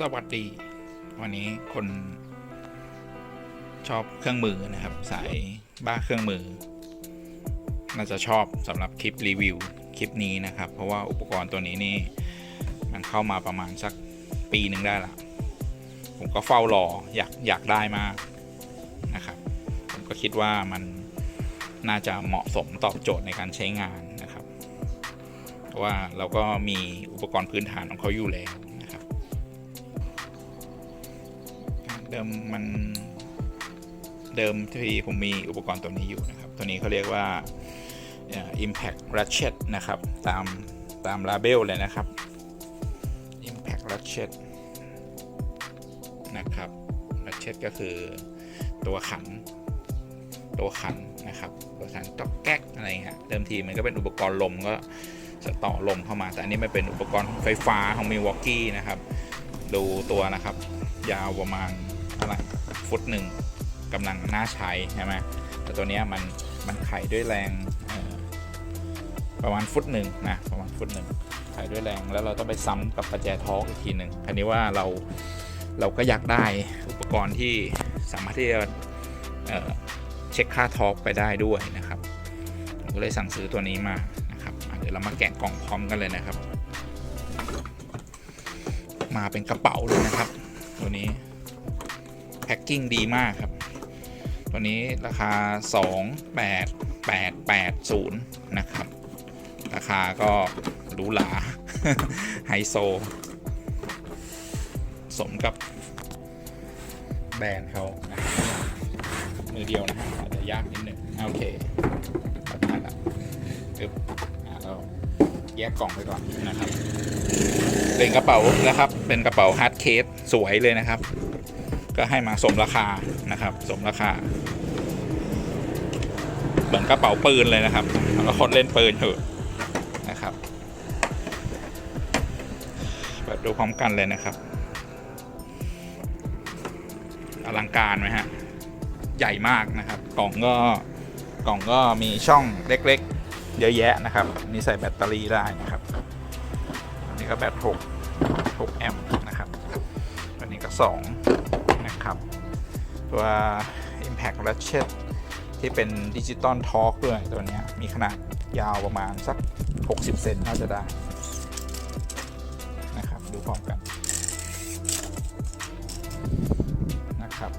สวัสดี วันนี้คนชอบเครื่องมือนะครับ สายบ้าเครื่องมือ น่าจะชอบสำหรับคลิปรีวิวคลิปนี้นะครับ เพราะว่าอุปกรณ์ตัวนี้นี่ มันเข้ามาประมาณสักปีหนึ่งได้ละผมก็เฝ้ารออยากอยากได้มากนะครับ ผมก็คิดว่ามันน่าจะเหมาะสมตอบโจทย์ในการใช้งานนะครับ เพราะว่าเราก็มีอุปกรณ์พื้นฐานของเขาอยู่แล้ว เดิมมันเดิมที่ผมมีอุปกรณ์ตัวนี้อยู่นะครับ ตัวนี้เขาเรียกว่า Impact Ratchet นะครับ ตามตามลาเบลเลยนะครับ Impact Ratchet นะครับ Ratchet ก็คือตัวขันตัวขันนะครับตัวขันตอกแก๊กอะไรเงี้ยเดิมทีมันก็เป็นอุปกรณ์ลมก็จะต่อลมเข้ามา แต่อันนี้มันเป็นอุปกรณ์ไฟฟ้าของมิวอกกี้นะครับ ดูตัวนะครับ ยาวประมาณ ท่าไหร่ฟุตหนึ่งกำลังน่าใช้ใช่ไหมแต่ตัวนี้มันมันไขด้วยแรงประมาณฟุตหนึ่งนะประมาณฟุตหนึ่งไขด้วยแรงแล้วเราต้องไปซ้ำกับประแจทอร์กอีกทีหนึ่งคันนี้ว่าเราเราก็อยากได้อุปกรณ์ที่สามารถที่จะเเช็คค่าทอกไปได้ด้วยนะครับผมก็เลยสั่งซื้อตัวนี้มานะครับเดี๋ยวเรามาแกะกล่องพร้อมกันเลยนะครับ มาเป็นกระเป๋าเลยนะครับ ตัวนี้ แพ็คกิ้งดีมากครับ ตัวนี้ราคา 28,880 นะครับ ราคาก็หรูหราไฮโซ สมกับแบรนด์เขานะมือเดียวนะอาจจะยากนิดหนึ่งโอเคได้ละปึ๊บอ่าเราแยกกล่องไปก่อนนะครับ เป็นกระเป๋านะครับ เป็นกระเป๋าฮาร์ดเคสสวยเลยนะครับ ก็ให้มาสมราคานะครับ สมราคา เหมือนกระเป๋าปืนเลยนะครับแล้วคนเล่นปืนเถอะนะครับเปิดดูพร้อมกันเลยนะครับ อลังการไหมฮะ ใหญ่มากนะครับ กล่องก็กล่องก็มีช่องเล็กๆ เยอะแยะนะครับ มีใส่แบตเตอรี่ได้นะครับอันนี้ก็แบต6 6แอมป์นะครับตัวนี้ก็ 2 นะครับ ตัว Impact Ratchet ที่เป็นดิจิตอลทอร์กด้วยตัวนี้มีขนาดยาวประมาณสัก 60 เซนน่าจะได้นะครับ ดูพร้อมกันนะครับ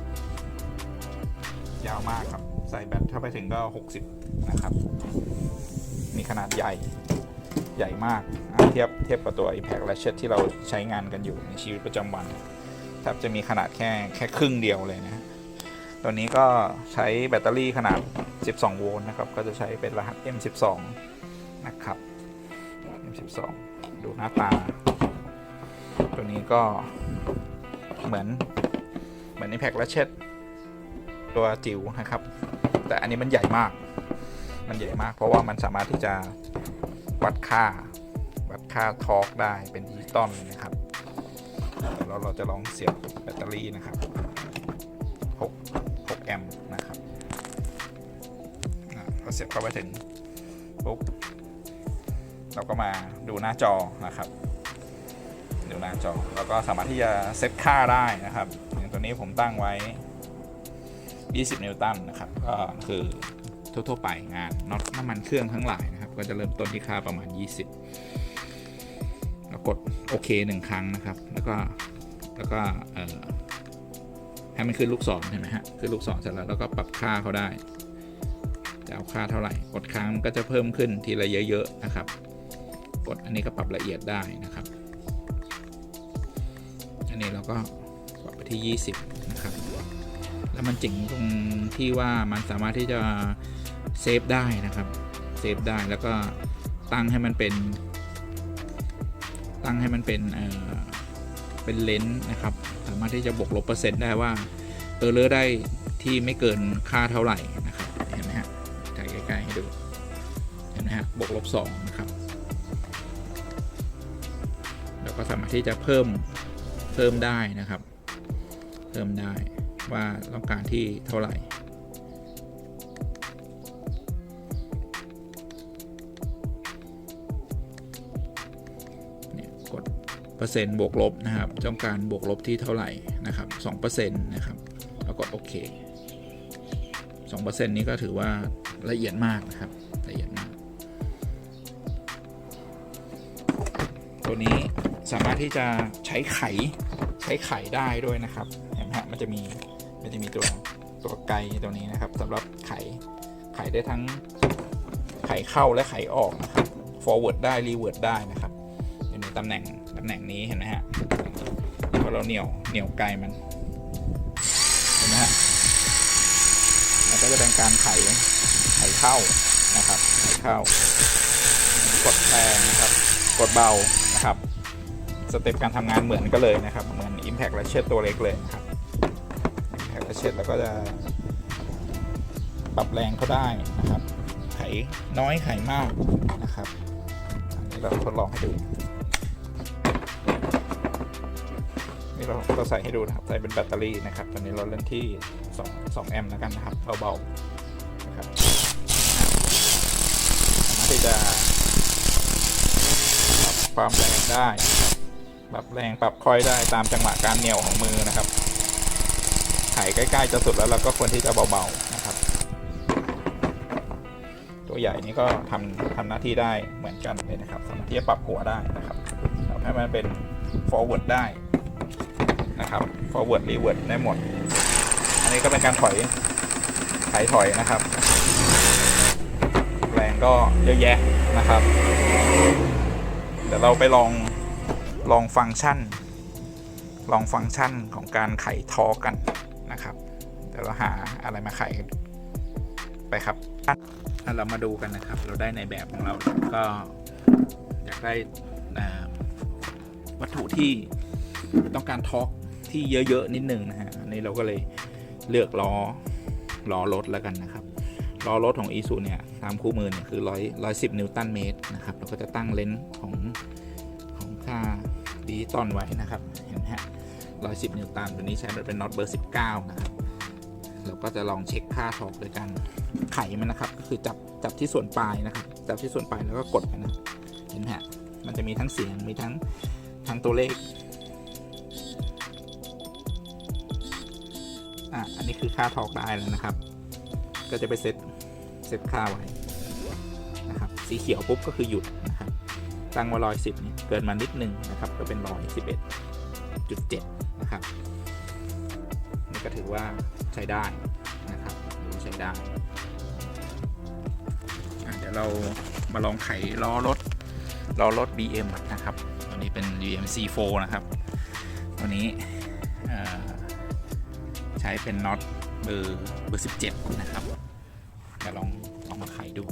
ยาวมากครับ ใส่แบตเข้าไปถึงก็ 60 นะครับ มีขนาดใหญ่ใหญ่มากเทียบเทียบกับตัว Impact Ratchet ที่เราใช้งานกันอยู่ในชีวิตประจำวัน แทบจะมีขนาดแค่แค่ครึ่งเดียวเลยนะตัวนี้ก็ใช้แบตเตอรี่ขนาด 12 โวลต์นะครับ ก็จะใช้เป็นรหัส M12 นะครับ M12 ดูหน้าตา ตัวนี้ก็เหมือนเหมือน Impact Ratchet ตัวจิ๋วนะครับ แต่อันนี้มันใหญ่มาก มันใหญ่มาก เพราะว่ามันสามารถที่จะวัดค่า วัดค่าทอร์กได้เป็นดิจิตอลนะครับ แล้วเราจะลองเสียบแบตเตอรี่นะครับ 6 6 แอมป์นะครับเราเสียบเข้าไปถึงปุ๊บเราก็มาดูหน้าจอนะครับ ดูหน้าจอ แล้วก็สามารถที่จะเซตค่าได้นะครับ อย่างตัวนี้ผมตั้งไว้ 20 นิวตันนะครับ ก็คือทั่วๆไปงานน็อตน้ำมันเครื่องทั้งหลายนะครับ ก็จะเริ่มต้นที่ค่าประมาณ 20 กดโอเคหนึ่งครั้งนะครับ แล้วก็แล้วก็ให้มันขึ้นลูกศรเห็นไหมฮะขึ้นลูกศรเสร็จแล้วแล้วก็ปรับค่าเขาได้จะเอาค่าเท่าไหร่ กดค้างมันก็จะเพิ่มขึ้นทีละเยอะๆนะครับ กดอันนี้ก็ปรับละเอียดได้นะครับ อันนี้เราก็ปรับไปที่ 20 นะครับ แล้วมันเจ๋งตรงที่ว่ามันสามารถที่จะเซฟได้นะครับ เซฟได้แล้วก็ตั้งให้มันเป็น ตั้งให้มันเป็นเป็นเลนส์นะครับ สามารถที่จะบวกลบเปอร์เซ็นต์ได้ว่าเออเลอร์ได้ที่ไม่เกินค่าเท่าไหร่นะครับเห็นไหมฮะถ่ายใกล้ๆให้ดูเห็นไหมฮะบวกลบสองนะครับแล้วก็สามารถที่จะเพิ่มเพิ่มได้นะครับ เพิ่มได้ว่าต้องการที่เท่าไหร่ 2%บวกลบนะครับต้องการบวกลบที่เท่าไหร่นะครับ2%นะครับแล้วก็โอเค2%นี้ก็ถือว่าละเอียดมากนะครับละเอียดมาก ตัวนี้สามารถที่จะใช้ไขใช้ไขได้ด้วยนะครับเห็นไหมฮะมันจะมีมันจะมีตัวตัวไกลตัวนี้นะครับสำหรับไขไขได้ทั้งไขเข้าและไขออกนะครับ forward ได้ revert ได้นะครับอยู่ในตำแหน่งำแหน่งนี้เห็นไหมฮะพอเราเหนี่ยวเหนี่ยวไกลมันเห็นไหมฮะมันก็จะเป็นการไขไขเข้านะครับไขเข้ากดแรงนะครับ กดเบานะครับสเต็ปการทำงานเหมือนกันเลยนะครับเหมือน Impact และเชดตัวเล็กเลยครับ Impact และเชดแล้วก็จะปรับแรงเขาได้นะครับ ไขน้อยไขมากนะครับอันนี้เราทดลองให้ดู นี่เราเราใส่ให้ดูนะครับ ใส่เป็นแบตเตอรี่นะครับ ตอนนี้เราเล่นที่2 2แอมป์แล้วกันนะครับเบาๆนะครับสามารถที่จะปรับความแรงได้ ปรับแรงปรับคอยได้ตามจังหวะการเหนี่ยวของมือนะครับไขใกล้ๆจะสุดแล้วเราก็ควรที่จะเบาๆนะครับ ตัวใหญ่นี่ก็ทำทำหน้าที่ได้เหมือนกันเลยนะครับสามารถที่จะปรับหัวได้นะครับทำให้มันเป็น forward ได้ นะครับ forward revert ได้หมด อันนี้ก็เป็นการถอยไถถอยนะครับ แรงก็เยอะแยะนะครับ เดี๋ยวเราไปลองลองฟังก์ชัน ลองฟังก์ชันของการไขทอกันนะครับ เดี๋ยวเราหาอะไรมาไขไปครับถ้าเรามาดูกันนะครับ เราได้ในแบบของเราก็อยากได้วัตถุที่ต้องการทอร์ก ที่เยอะๆนิดนึงนะฮะอันนี้เราก็เลยเลือกล้อล้อรถแล้วกันนะครับล้อรถของ e ซูเนี่ยตามคู่มือเนี่ยคือร้อยร้อยสิบนิวตันเมตรนะครับเราก็จะตั้งเลนส์ของของค่าดิจิตอลไว้นะครับเห็นไหมฮะร้อยสิบนิวตันตัวนี้ใช้เป็นน็อตเบอร์สิบเก้านะครับเราก็จะลองเช็คค่าทอร์กโดยการไขมันนะครับ ก็คือจับจับที่ส่วนปลายนะครับจับที่ส่วนปลายแล้วก็กดนะเห็นไหมฮะมันจะมีทั้งเสียงมีทั้งทั้งตัวเลข อันนี้คือค่าทอกได้แล้วนะครับ ก็จะไปเซตเซตค่าไว้นะครับ สีเขียวปุ๊บก็คือหยุดนะครับ ตั้งว่าร้อยสิบนี่เกินมานิดนึงนะครับ ก็เป็นร้อยสิบเอ็ดจุดเจ็ดนะครับ นี่ก็ถือว่าใช้ได้นะครับถือใช้ได้เดี๋ยวเรามาลองไขล้อรถล้อรถ BM นะครับ ตัวนี้เป็น BM C4 นะครับ ตัวนี้ ใช้เป็นน็อตเบอร์เบอร์ 17 นะครับเดี๋ยวลองลองมาไขดู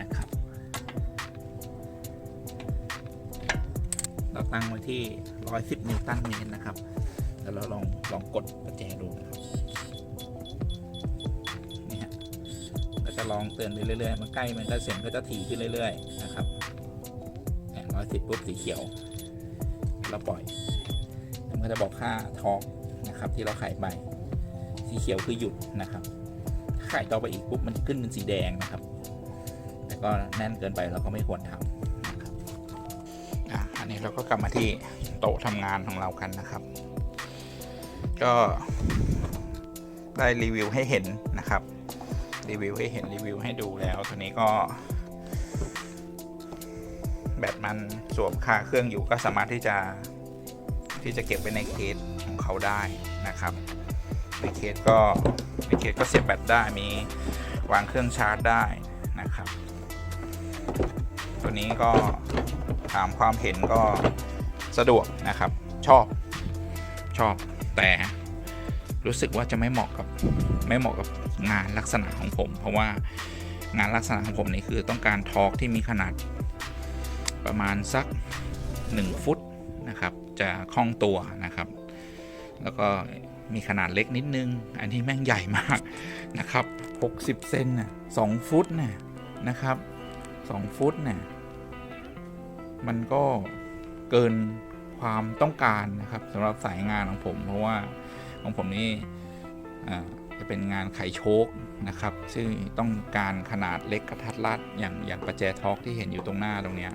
นะครับ เราตั้งไว้ที่ 110 นิวตันเมตรนะครับ แล้วเราลองลองกดประแจดูนะครับนี่ฮะก็จะลองเตือนไปเรื่อยๆมันใกล้มันก็เสียงก็จะถี่ขึ้นเรื่อยๆนะครับเนี่ยร้อยสิบปุ๊บสีเขียว เราปล่อย มันก็จะบอกค่าทอร์ก นะครับที่เราไขไป สีเขียวคือหยุดนะครับถ้าไขต่อไปอีกปุ๊บมันจะขึ้นเป็นสีแดงนะครับ แต่ก็แน่นเกินไปเราก็ไม่ควรทำนะครับอะอันนี้เราก็กลับมาที่โต๊ะทำงานของเรากันนะครับ ก็ได้รีวิวให้เห็นนะครับ รีวิวให้เห็นรีวิวให้ดูแล้วตัวนี้ก็แบตมันสวมคาเครื่องอยู่ก็สามารถที่จะที่จะเก็บไว้ในเคส ของเขาได้นะครับในเคสก็ในเคสก็เสียบแบตได้มีวางเครื่องชาร์จได้นะครับ ตัวนี้ก็ถามความเห็นก็สะดวกนะครับ ชอบชอบแต่รู้สึกว่าจะไม่เหมาะกับไม่เหมาะกับงานลักษณะของผม เพราะว่างานลักษณะของผมนี่คือต้องการทอร์กที่มีขนาดประมาณสัก 1 ฟุตนะครับ จะคล่องตัวนะครับ แล้วก็มีขนาดเล็กนิดนึง อันนี้แม่งใหญ่มากนะครับ 60 เซนน่ะ2ฟุตน่ะนะครับ 2 ฟุตน่ะมันก็เกินความต้องการนะครับสำหรับสายงานของผม เพราะว่าของผมนี่จะเป็นงานไขโชคนะครับ ซึ่งต้องการขนาดเล็กกระทัดรัดอย่างอย่างประแจทอกที่เห็นอยู่ตรงหน้าตรงเนี้ย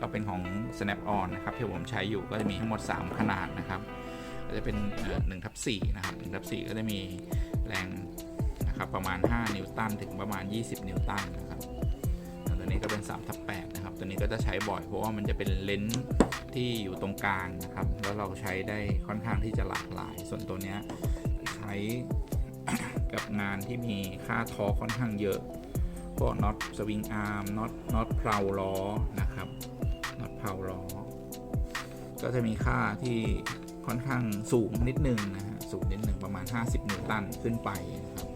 ก็เป็นของ snap on นะครับที่ผมใช้อยู่ก็จะมีทั้งหมด 3 ขนาดนะครับ ก็จะเป็นหนึ่งทับสี่นะครับหนึ่งทับสี่ก็จะมีแรงนะครับประมาณ 5 นิวตันถึงประมาณ 20 นิวตันนะครับตัวนี้ก็เป็น3ทับ8นะครับ ตัวนี้ก็จะใช้บ่อยเพราะว่ามันจะเป็นเลนส์ที่อยู่ตรงกลางนะครับ แล้วเราใช้ได้ค่อนข้างที่จะหลากหลาย ส่วนตัวนี้ใช้กับงานที่มีค่าทอค่อนข้างเยอะพวกน็อตสวิงอาร์มน็อตน็อตเพลาล้อนะครับน็อตเพลาล้อก็จะมีค่าที่ ค่อนข้างสูงนิดนึงนะฮะสูงนิดนึงประมาณ 50 นิวตันขึ้นไปนะครับ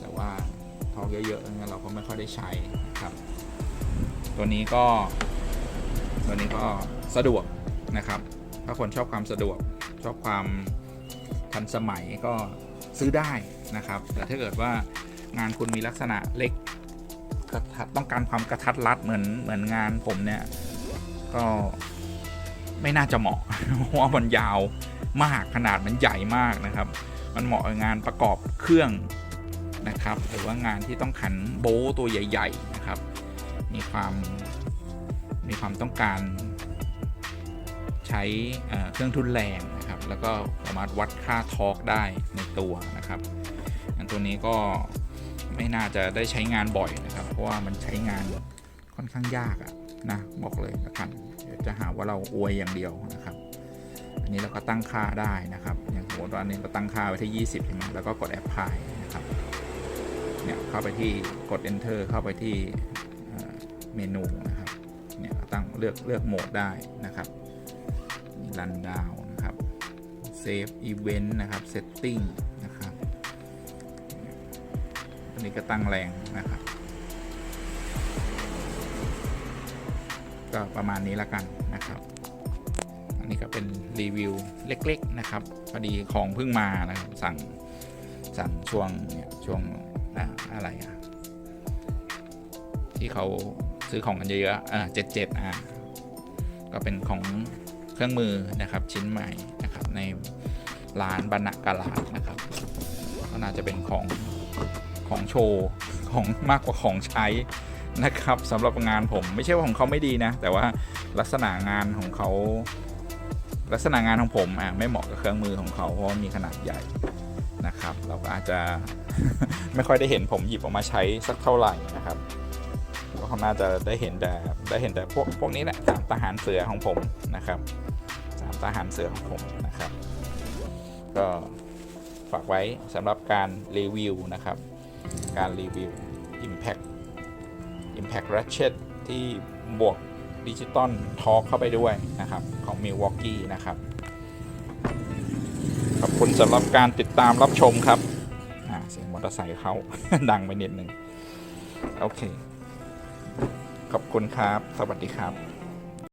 แต่ว่าทอเยอะๆเนี่ยเราก็ไม่ค่อยได้ใช้นะครับ ตัวนี้ก็ ตัวนี้ก็สะดวกนะครับ ถ้าคนชอบความสะดวกชอบความทันสมัยก็ซื้อได้นะครับ แต่ถ้าเกิดว่างานคุณมีลักษณะเล็กกระทัดต้องการความกระทัดรัดเหมือนเหมือนงานผมเนี่ยก็ ไม่น่าจะเหมาะเพราะว่ามันยาวมากขนาดมันใหญ่มากนะครับ มันเหมาะกับงานประกอบเครื่องนะครับ หรือว่างานที่ต้องขันโบตัวใหญ่ ๆนะครับ มีความมีความต้องการใช้เครื่องทุนแรงนะครับ แล้วก็สามารถวัดค่าทอร์กได้ในตัวนะครับ อันตัวนี้ก็ไม่น่าจะได้ใช้งานบ่อยนะครับ เพราะว่ามันใช้งานค่อนข้างยากอะนะบอกเลยละกัน จะหาว่าเราอวยอย่างเดียวนะครับ อันนี้เราก็ตั้งค่าได้นะครับอย่างสมมติว่าอันนี้เราตั้งค่าไว้ที่ 20ใช่ไหมแล้วก็กดแอปพลายนะครับเนี่ยเข้าไปที่กด enter เข้าไปที่เมนูนะครับเนี่ยตั้งเลือกเลือกโหมดได้นะครับมี run down นะครับ save event นะครับ setting นะครับอันนี้ก็ตั้งแรงนะครับ ก็ประมาณนี้ละกันนะครับ อันนี้ก็เป็นรีวิวเล็กๆนะครับพอดีของเพิ่งมานะครับสั่งสั่งช่วงเนี่ยช่วงอะอะไรอะที่เขาซื้อของกันเยอะๆอ่าเจ็ดเจ็ดอ่าก็เป็นของเครื่องมือนะครับชิ้นใหม่นะครับในร้านบรรณกาลาดนะครับก็น่าจะเป็นของของโชว์ของมากกว่าของใช้ นะครับสำหรับงานผมไม่ใช่ว่าของเขาไม่ดีนะ แต่ว่าลักษณะงานของเขาลักษณะงานของผมอะไม่เหมาะกับเครื่องมือของเขาเพราะมีขนาดใหญ่นะครับ เราก็อาจจะไม่ค่อยได้เห็นผมหยิบออกมาใช้สักเท่าไหร่นะครับก็เขาน่าจะได้เห็นแต่ได้เห็นแต่พวกพวกนี้แหละสามทหารเสือของผมนะครับสามทหารเสือของผมนะครับ ก็ฝากไว้สำหรับการรีวิวนะครับ การรีวิว Impact Impact Ratchet ที่บวกดิจิตอลทอ k เข้าไปด้วยนะครับ ของ Milwaukee นะครับ ขอบคุณสำหรับการติดตามรับชมครับเสียงมอเตอร์ไซค์เขาดังไปนิดนึง โอเค ขอบคุณครับ สวัสดีครับ